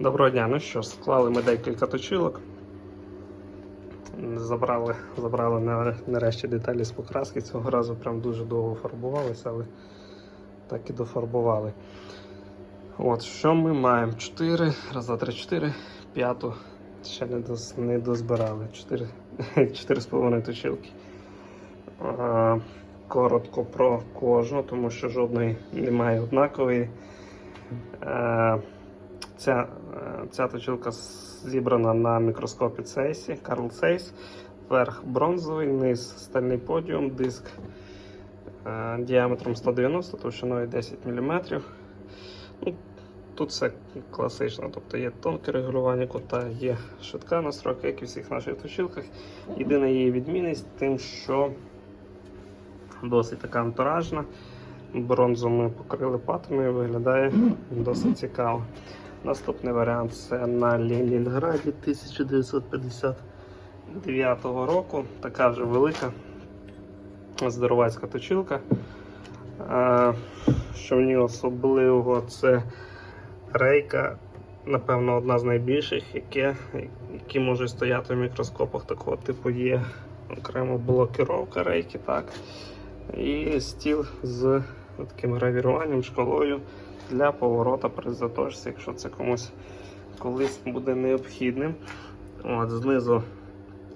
Доброго дня, ну що, склали ми декілька точилок. Забрали, забрали нарешті деталі з покраски. Цього разу прям дуже довго фарбувалися, але так і дофарбували. От, що ми маємо? 4, раз, два, три, 4, п'яту. Ще не, доз, не дозбирали. 4, 4,5 точилки. А, коротко про кожну, тому що жодної немає однакової. Е, Ця, е, ця точилка зібрана на мікроскопі Цейсі, Карл Цейс. Верх бронзовий, низ стальний подіум, диск е, діаметром 190, товщиною 10 мм. Ну, тут все класично, тобто є тонке регулювання кута, є швидка настройка, як і всіх наших точилках. Єдина її відмінність тим, що досить така антуражна. Бронзу ми покрили патиною, виглядає досить цікаво. Наступний варіант це на Ленінграді 1959 року. Така вже велика здоровацька точилка. Що в ній особливого, це рейка, напевно, одна з найбільших, яке, які можуть стояти в мікроскопах такого типу є окремо блокировка рейки. так. І стіл з таким гравіруванням, шкалою для поворота при заточці, якщо це комусь колись буде необхідним. От, знизу,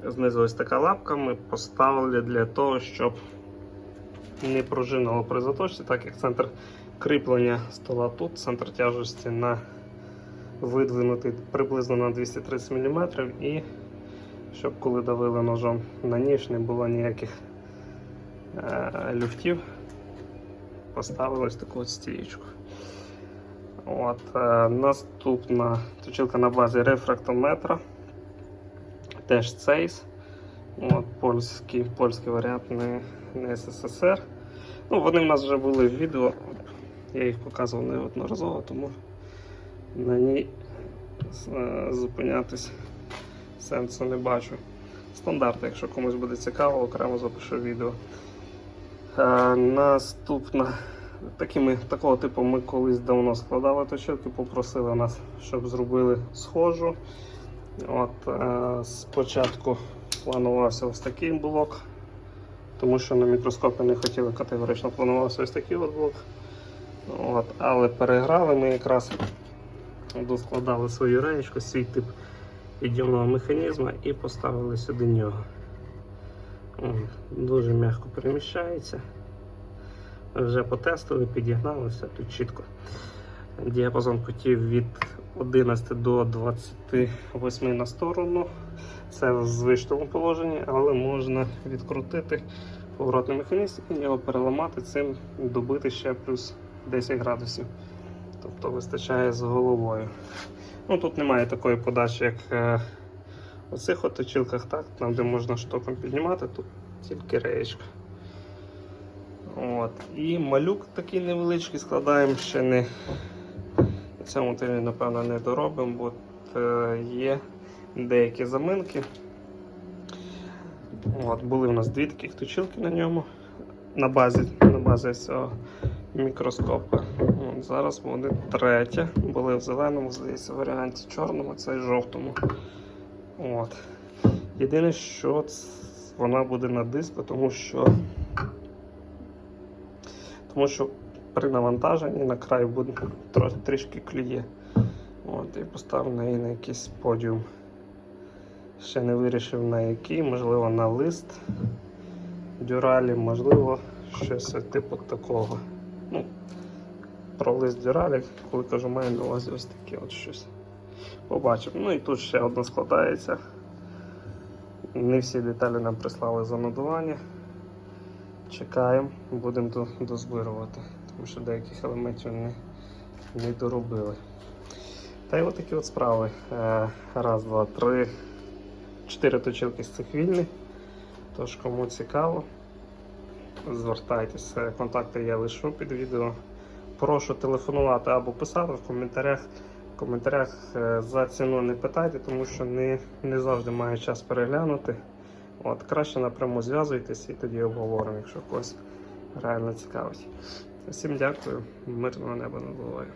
знизу ось така лапка ми поставили для того, щоб не пружинило при заточці, так як центр кріплення стола тут, центр тяжесті на видвинутий приблизно на 230 мм і щоб коли давили ножом на ніж, не було ніяких е, люфтів. Поставили ось таку от стієчку. От, е, наступна точилка на базі рефрактометра. Теж цейс. От, польський, польський варіант не, не СССР. Ну, вони в нас вже були в відео. Я їх показував неодноразово, тому на ній е, зупинятись сенсу не бачу. Стандарт, якщо комусь буде цікаво, окремо запишу відео. Е, наступна. Такими, такого типу ми колись давно складали точилки, попросили нас, щоб зробили схожу. От, е, спочатку планувався ось такий блок, тому що на мікроскопі не хотіли категорично планувався ось такий от блок. От, але переграли ми якраз доскладали свою реєчку, свій тип підйомного механізму і поставили сюди нього. Дуже м'яко переміщається. Вже потестили, підігнали, все тут чітко. Діапазон кутів від 11 до 28 на сторону. Це в звичному положенні, але можна відкрутити поворотний механізм і його переламати, цим добити ще плюс 10 градусів. Тобто вистачає з головою. Ну, Тут немає такої подачі, як е, у цих от так, там де можна штоком піднімати, тут тільки реєчка. От. І малюк такий невеличкий складаємо ще не на цьому тижні, напевно, не доробимо, бо е, є деякі заминки. От, були у нас дві таких точилки на ньому на базі, на базі цього мікроскопа. От, зараз буде третя. Були в зеленому, здається, варіанті чорному, це жовтому. От. Єдине, що вона буде на диску, тому що тому що при навантаженні на край буде тро- трішки клює. От, і поставив на неї на якийсь подіум. Ще не вирішив на який, можливо, на лист дюралі, можливо, щось типу такого. Ну, про лист дюралі, коли кажу, маю на увазі ось таке от щось. Побачимо. Ну і тут ще одна складається. Не всі деталі нам прислали за надування. Чекаємо, будемо дозбирувати, тому що деяких елементів не, не доробили. Та й отакі от справи. Е, Раз, два, три, чотири точилки з цих вільні. Тож, кому цікаво, звертайтеся. Контакти я лишу під відео. Прошу телефонувати або писати в коментарях. В коментарях е, за ціну не питайте, тому що не, не завжди маю час переглянути. От, краще напряму зв'язуйтесь і тоді обговоримо, якщо когось реально цікавить. Всім дякую, мирного неба над головою.